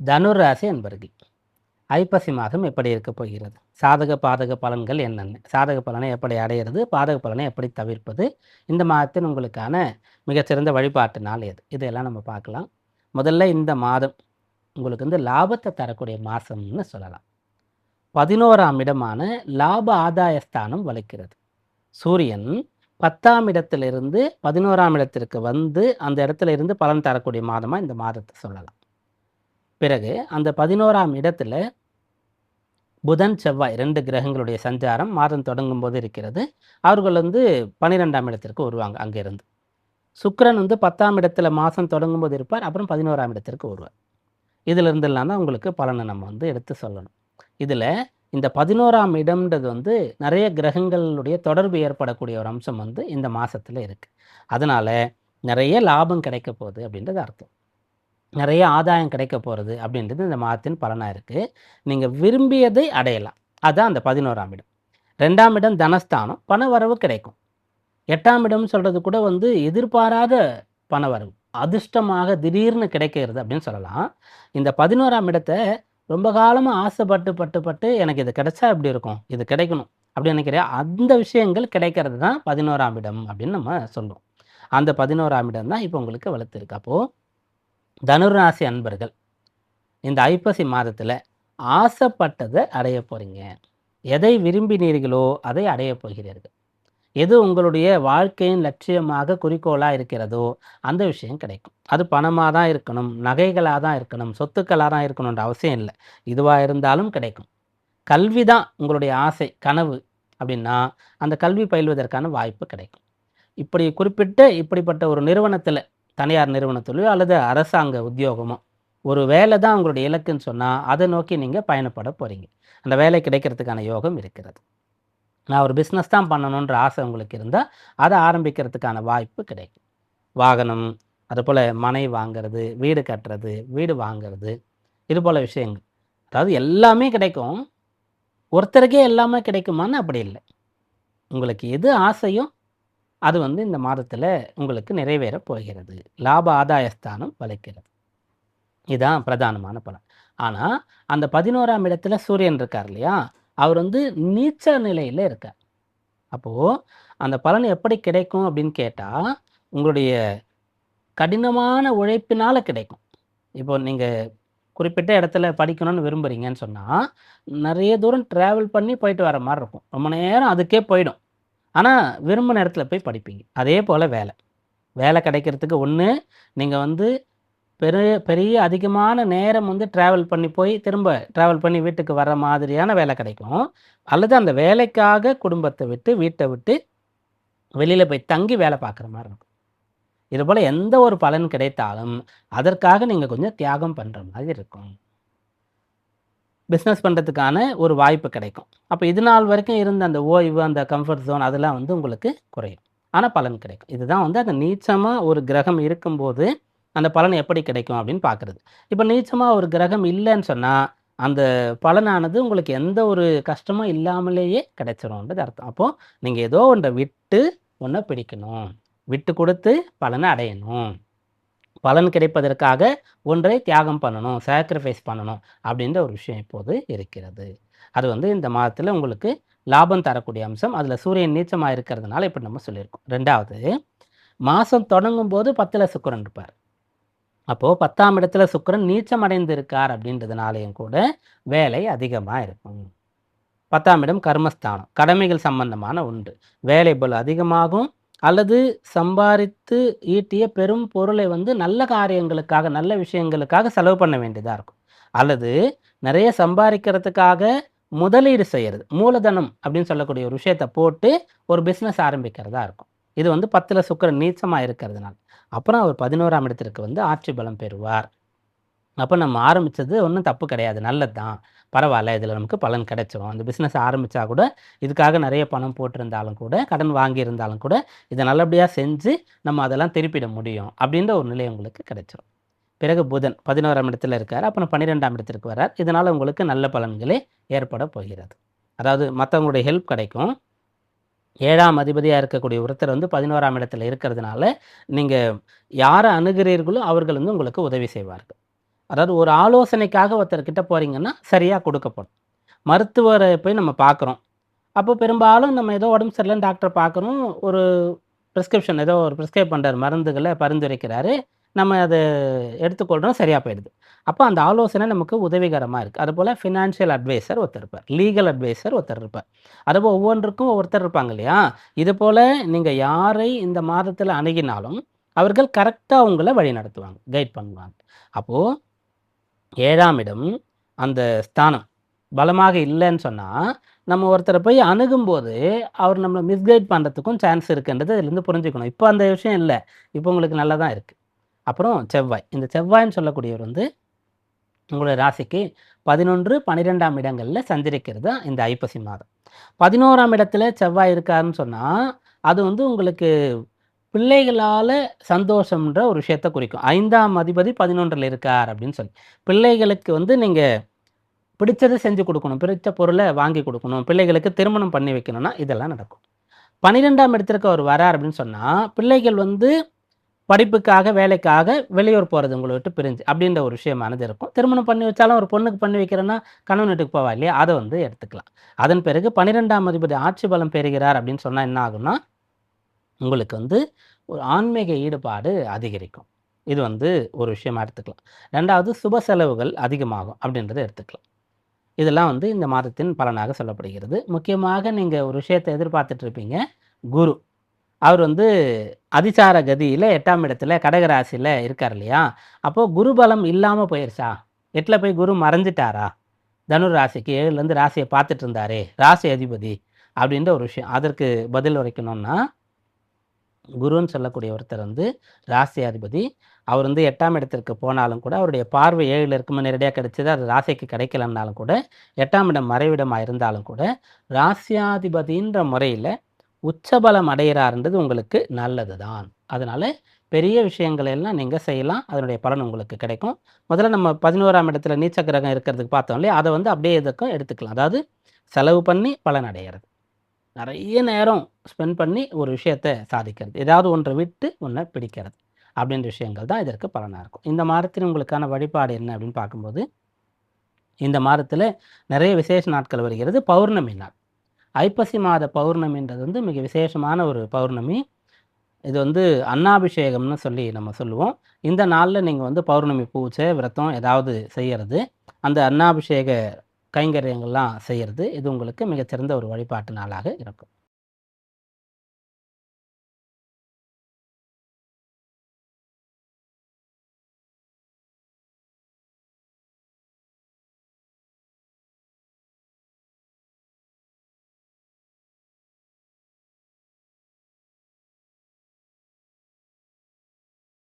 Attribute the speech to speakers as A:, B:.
A: தனுர் ராசி என்பர்கள் ஐப்பசி மாதம் எப்படி இருக்க போகிறது? சாதக பாதக பலன்கள் என்னென்ன? சாதக பலனை எப்படி அடையிறது? பாதக பலனை எப்படி தவிர்ப்பது? இந்த மாதத்தின் உங்களுக்கான மிகச்சிறந்த வழிபாட்டு நாள் எது? இதெல்லாம் நம்ம பார்க்கலாம். முதல்ல இந்த மாதம் உங்களுக்கு வந்து லாபத்தை தரக்கூடிய மாதம்னு சொல்லலாம். பதினோராம் இடமான லாப ஆதாயஸ்தானம் வளைக்கிறது சூரியன் பத்தாம் இடத்திலிருந்து பதினோராம் இடத்திற்கு வந்து அந்த இடத்துல இருந்து பலன் தரக்கூடிய மாதமாக இந்த மாதத்தை சொல்லலாம். பிறகு அந்த பதினோராம் இடத்துல புதன் செவ்வாய் ரெண்டு கிரகங்களுடைய சஞ்சாரம் மாதம் தொடங்கும் போது இருக்கிறது. அவர்கள் வந்து பன்னிரெண்டாம் இடத்திற்கு வருவாங்க அங்கிருந்து. சுக்கரன் வந்து பத்தாம் இடத்துல மாதம் தொடங்கும் போது இருப்பார் அப்புறம் பதினோராம் இடத்திற்கு வருவார். இதில் இருந்தெல்லாம் தான் உங்களுக்கு பலனை நம்ம வந்து எடுத்து சொல்லணும். இதில் இந்த பதினோராம் இடம்ன்றது வந்து நிறைய கிரகங்களுடைய தொடர்பு ஏற்படக்கூடிய ஒரு அம்சம் வந்து இந்த மாதத்தில் இருக்குது அதனால் நிறைய லாபம் கிடைக்க போகுது அப்படின்றது அர்த்தம். நிறைய ஆதாயம் கிடைக்க போகிறது அப்படின்றது இந்த மாதத்தின் பலனாக இருக்குது நீங்கள் விரும்பியதை அடையலாம். அதுதான் அந்த பதினோராம் இடம். ரெண்டாம் இடம் தனஸ்தானம் பண வரவு கிடைக்கும். எட்டாம் இடம் சொல்கிறது கூட வந்து எதிர்பாராத பண வரவு அதிர்ஷ்டமாக திடீர்னு கிடைக்கிறது அப்படின்னு சொல்லலாம். இந்த பதினோராம் இடத்தை ரொம்ப காலமாக ஆசைப்பட்டு பட்டு பட்டு எனக்கு இது கிடைச்சா எப்படி இருக்கும்? இது கிடைக்கணும் அப்படின்னு நினைக்கிறேன் அந்த விஷயங்கள் கிடைக்கிறது தான் பதினோராம் இடம் அப்படின்னு நம்ம சொல்லுவோம் அந்த பதினோராம் இடம் தான் இப்போ உங்களுக்கு வளர்த்துருக்கு அப்போது தனுராசி அன்பர்கள் இந்த ஐப்பசி மாதத்தில் ஆசைப்பட்டதை அடைய போகிறீங்க எதை விரும்பினீர்களோ அதை அடைய போகிறீர்கள். எது உங்களுடைய வாழ்க்கையின் லட்சியமாக குறிக்கோளாக இருக்கிறதோ அந்த விஷயம் கிடைக்கும். அது பணமாக தான் இருக்கணும் நகைகளாக தான் இருக்கணும் சொத்துக்களாக தான் இருக்கணுன்ற அவசியம் இல்லை. இதுவாக இருந்தாலும் கிடைக்கும். கல்வி தான் உங்களுடைய ஆசை கனவு அப்படின்னா அந்த கல்வி பயில்வதற்கான வாய்ப்பு கிடைக்கும். இப்படி குறிப்பிட்ட இப்படிப்பட்ட ஒரு நிறுவனத்தில் தனியார் நிறுவனத்திலையோ அல்லது அரசாங்க உத்தியோகமோ ஒரு வேலை தான் உங்களுடைய இலக்குன்னு சொன்னால் அதை நோக்கி நீங்கள் பயணப்பட போகிறீங்க அந்த வேலை கிடைக்கிறதுக்கான யோகம் இருக்கிறது. நான் ஒரு பிஸ்னஸ் தான் பண்ணணுன்ற ஆசை உங்களுக்கு இருந்தால் அதை ஆரம்பிக்கிறதுக்கான வாய்ப்பு கிடைக்கும். வாகனம் அதுபோல் மனை வாங்கிறது வீடு கட்டுறது வீடு வாங்கிறது இது போல் விஷயங்கள். அதாவது எல்லாமே கிடைக்கும். ஒருத்தருக்கே எல்லாமே கிடைக்குமான்னு அப்படி இல்லை. உங்களுக்கு எது ஆசையும் அது வந்து இந்த மாதத்தில் உங்களுக்கு நிறைவேற போகிறது. லாப ஆதாயஸ்தானம் வளைக்கிறது. இதுதான் பிரதானமான பலன். ஆனால் அந்த பதினோராம் இடத்துல சூரியன் இருக்கார் இல்லையா? அவர் வந்து நீச்ச நிலையில் இருக்கார். அப்போது அந்த பலன் எப்படி கிடைக்கும் அப்படின்னு கேட்டால் உங்களுடைய கடினமான உழைப்பினால் கிடைக்கும். இப்போ நீங்கள் குறிப்பிட்ட இடத்துல படிக்கணும்னு விரும்புகிறீங்கன்னு சொன்னால் நிறைய தூரம் ட்ராவல் பண்ணி போயிட்டு வர மாதிரி இருக்கும். ரொம்ப நேரம் அதுக்கே போயிடும். ஆனால் விரும்ப நேரத்தில் போய் படிப்பீங்க. அதே போல் வேலை. வேலை கிடைக்கிறதுக்கு ஒன்று நீங்கள் வந்து பெரிய பெரிய அதிகமான நேரம் வந்து ட்ராவல் பண்ணி போய் திரும்ப ட்ராவல் பண்ணி வீட்டுக்கு வர மாதிரியான வேலை கிடைக்கும். அல்லது அந்த வேலைக்காக குடும்பத்தை விட்டு வீட்டை விட்டு வெளியில் போய் தங்கி வேலை பார்க்குற மாதிரி இருக்கும். இது போல் எந்த ஒரு பலன் கிடைத்தாலும் அதற்காக நீங்கள் கொஞ்சம் தியாகம் பண்ணுற மாதிரி இருக்கும். பிஸ்னஸ் பண்ணுறதுக்கான ஒரு வாய்ப்பு கிடைக்கும். அப்போ இது நாள் வரைக்கும் இருந்த அந்த ஓய்வு அந்த கம்ஃபர்ட் ஜோன் அதெல்லாம் வந்து உங்களுக்கு குறையும். ஆனால் பலன் கிடைக்கும். இதுதான் வந்து அந்த நீச்சமாக ஒரு கிரகம் இருக்கும்போது அந்த பலன் எப்படி கிடைக்கும் அப்படின்னு பார்க்குறது. இப்போ நீச்சமாக ஒரு கிரகம் இல்லைன்னு சொன்னால் அந்த பலனானது உங்களுக்கு எந்த ஒரு கஷ்டமும் இல்லாமலேயே கிடைச்சிரும்ன்றது அர்த்தம். அப்போது நீங்கள் ஏதோ ஒன்றை விட்டு ஒன்றை பிடிக்கணும். விட்டு கொடுத்து பலனை அடையணும். பலன் கிடைப்பதற்காக ஒன்றை தியாகம் பண்ணணும் சாக்ரிஃபைஸ் பண்ணணும் அப்படின்ற ஒரு விஷயம் இப்போது இருக்கிறது. அது வந்து இந்த மாதத்தில் உங்களுக்கு லாபம் தரக்கூடிய அம்சம். அதில் சூரியன் நீச்சமாக இருக்கிறதுனால இப்படி நம்ம சொல்லியிருக்கோம். ரெண்டாவது மாதம் தொடங்கும் போது பத்தில் சுக்கரன் இருப்பார். அப்போது பத்தாம் இடத்துல சுக்கரன் நீச்சம் அடைந்து இருக்கார் அப்படின்றதுனாலையும் கூட வேலை அதிகமாக இருக்கும். பத்தாம் இடம் கர்மஸ்தானம். கடமைகள் சம்பந்தமான ஒன்று. வேலை போல் அதிகமாகும் அல்லது சம்பாதித்து ஈட்டிய பெரும் பொருளை வந்து நல்ல காரியங்களுக்காக நல்ல விஷயங்களுக்காக செலவு பண்ண வேண்டியதாக இருக்கும். அல்லது நிறைய சம்பாதிக்கிறதுக்காக முதலீடு செய்கிறது மூலதனம் அப்படின்னு சொல்லக்கூடிய ஒரு விஷயத்தை போட்டு ஒரு பிஸ்னஸ் ஆரம்பிக்கிறதா இருக்கும். இது வந்து பத்தில் சுக்கரன் நீச்சமாக இருக்கிறதுனால. அப்புறம் அவர் பதினோராம் இடத்திற்கு வந்து ஆட்சி பலம் பெறுவார். அப்போ நம்ம ஆரம்பித்தது ஒன்றும் தப்பு கிடையாது. நல்லது தான் பரவாயில்ல இதில் நமக்கு பலன் கிடைச்சிரும். அந்த பிஸ்னஸ் ஆரம்பித்தா கூட இதுக்காக நிறைய பணம் போட்டிருந்தாலும் கூட கடன் வாங்கியிருந்தாலும் கூட இதை நல்லபடியாக செஞ்சு நம்ம அதெல்லாம் திருப்பிட முடியும் அப்படின்ற ஒரு நிலை உங்களுக்கு கிடைச்சிரும். பிறகு புதன் பதினோராம் இடத்துல இருக்கார் அப்புறம் பன்னிரெண்டாம் இடத்திற்கு வரார் இதனால் உங்களுக்கு நல்ல பலன்களே ஏற்பட போகிறது. அதாவது மற்றவங்களுடைய ஹெல்ப் கிடைக்கும். ஏழாம் அதிபதியாக இருக்கக்கூடிய ஒருத்தர் வந்து பதினோராம் இடத்துல இருக்கிறதுனால நீங்கள் யாரை அணுகிறீர்களோ அவர்கள் வந்து உங்களுக்கு உதவி செய்வார்கள். அதாவது ஒரு ஆலோசனைக்காக ஒருத்தர்கிட்ட போகிறீங்கன்னா சரியாக கொடுக்கப்படும். மருத்துவரை போய் நம்ம பார்க்குறோம் அப்போ பெரும்பாலும் நம்ம ஏதோ உடம்பு சரியில்லைன்னு டாக்டர் பார்க்குறோம் ஒரு ப்ரிஸ்கிரிப்ஷன் ஏதோ ஒரு ப்ரிஸ்கிரைப் பண்ணுறாரு மருந்துகளை பரிந்துரைக்கிறாரு. நம்ம அதை எடுத்துக்கொள்கிறோம் சரியாக போயிடுது. அப்போ அந்த ஆலோசனை நமக்கு உதவிகரமாக இருக்குது அதுபோல் ஃபினான்ஷியல் அட்வைசர் ஒருத்தர் இருப்பார். லீகல் அட்வைசர் ஒருத்தர் இருப்பார். அதுபோல் ஒவ்வொன்றுக்கும் ஒருத்தர் இருப்பாங்க இல்லையா? இது போல் நீங்கள் யாரை இந்த மாதத்தில் அணுகினாலும் அவர்கள் கரெக்டாக உங்களை வழி நடத்துவாங்க கைட் பண்ணுவாங்க. அப்போது ஏழாம் இடம் அந்த ஸ்தானம் பலமாக இல்லைன்னு சொன்னால் நம்ம ஒருத்தரை போய் அணுகும்போது அவர் நம்மளை மிஸ்கைட் பண்ணுறதுக்கும் சான்ஸ் இருக்குன்றது இதுலேருந்து புரிஞ்சுக்கணும். இப்போ அந்த விஷயம் இல்லை. இப்போ உங்களுக்கு நல்லா தான் இருக்குது அப்புறம் செவ்வாய். இந்த செவ்வாய்ன்னு சொல்லக்கூடியவர் வந்து உங்களுடைய ராசிக்கு பதினொன்று பன்னிரெண்டாம் இடங்களில் சஞ்சரிக்கிறது தான் இந்த ஐப்பசி மாதம். பதினோராம் இடத்துல செவ்வாய் இருக்காருன்னு சொன்னால் அது வந்து உங்களுக்கு பிள்ளைகளால் சந்தோஷம்ன்ற ஒரு விஷயத்தை குறிக்கும். ஐந்தாம் அதிபதி பதினொன்றில் இருக்கார் அப்படின்னு சொல்லி. பிள்ளைகளுக்கு வந்து நீங்கள் பிடிச்சதை செஞ்சு கொடுக்கணும். பிடிச்ச பொருளை வாங்கி கொடுக்கணும். பிள்ளைகளுக்கு திருமணம் பண்ணி வைக்கணும்னா இதெல்லாம் நடக்கும். பன்னிரெண்டாம் இடத்திற்கு அவர் வரார் அப்படின்னு சொன்னால் பிள்ளைகள் வந்து படிப்புக்காக வேலைக்காக வெளியூர் போகிறது உங்களை விட்டு பிரிஞ்சு அப்படின்ற ஒரு விஷயமானது இருக்கும். திருமணம் பண்ணி வச்சாலும் ஒரு பொண்ணுக்கு பண்ணி வைக்கிறேன்னா கணவன் வீட்டுக்கு போவா இல்லையா? அதை வந்து எடுத்துக்கலாம். அதன் பிறகு பன்னிரெண்டாம் அதிபதி ஆட்சி பலம் பெறுகிறார் அப்படின்னு சொன்னால் என்ன ஆகும்னா உங்களுக்கு வந்து ஒரு ஆன்மீக ஈடுபாடு அதிகரிக்கும். இது வந்து ஒரு விஷயமா எடுத்துக்கலாம். ரெண்டாவது சுப செலவுகள் அதிகமாகும் அப்படின்றத எடுத்துக்கலாம். இதெல்லாம் வந்து இந்த மாதத்தின் பலனாக சொல்லப்படுகிறது. முக்கியமாக நீங்கள் ஒரு விஷயத்தை எதிர்பார்த்துட்டு இருப்பீங்க. குரு. அவர் வந்து அதிசார கதியில் எட்டாம் இடத்துல கடகராசியில் இருக்கார் இல்லையா? அப்போது குரு பலம் இல்லாமல் போயிருச்சா? எட்டில் போய் குரு மறைஞ்சிட்டாரா? தனுர் ராசிக்கு ஏழுலேருந்து ராசியை பார்த்துட்டு இருந்தாரே ராசி அதிபதி அப்படின்ற ஒரு விஷயம். அதற்கு பதில் உரைக்கணும்னா குருன்னு சொல்லக்கூடிய ஒருத்தர் வந்து ராசியாதிபதி. அவர் வந்து எட்டாம் இடத்திற்கு போனாலும் கூட அவருடைய பார்வை ஏழில் இருக்கும் நேரடியாக கிடைச்சது அது ராசிக்கு கிடைக்கலன்னாலும் கூட எட்டாம் இடம் மறைவிடமாக இருந்தாலும் கூட ராசியாதிபதின்ற முறையில் உச்சபலம் அடைகிறாருன்றது உங்களுக்கு நல்லது தான் அதனால் பெரிய விஷயங்களை எல்லாம் நீங்கள் செய்யலாம். அதனுடைய பலன் உங்களுக்கு கிடைக்கும். முதல்ல நம்ம பதினோராம் இடத்துல நீச்ச கிரகம் இருக்கிறதுக்கு பார்த்தோம் இல்லையா? அதை வந்து அப்படியே இதுக்கும் எடுத்துக்கலாம். அதாவது செலவு பண்ணி பலன் அடைகிறது நிறைய நேரம் ஸ்பெண்ட் பண்ணி ஒரு விஷயத்தை சாதிக்கிறது. ஏதாவது ஒன்றை விட்டு ஒன்றை பிடிக்கிறது. அப்படின்ற விஷயங்கள் தான் இதற்கு பலனாக இருக்கும். இந்த மாதத்தில் உங்களுக்கான வழிபாடு என்ன அப்படின்னு பார்க்கும்போது இந்த மாதத்தில் நிறைய விசேஷ நாட்கள் வருகிறது. பௌர்ணமி நாள். ஐப்பசி மாத பௌர்ணமின்றது வந்து மிக விசேஷமான ஒரு பௌர்ணமி. இது வந்து அன்னாபிஷேகம்னு சொல்லி நம்ம சொல்லுவோம். இந்த நாளில் நீங்கள் வந்து பௌர்ணமி பூஜை விரதம் ஏதாவது செய்கிறது அந்த அன்னாபிஷேக கைங்கரியங்கள்லாம் செய்கிறது இது உங்களுக்கு மிகச்சிறந்த ஒரு வழிபாட்டு நாளாக இருக்கும்.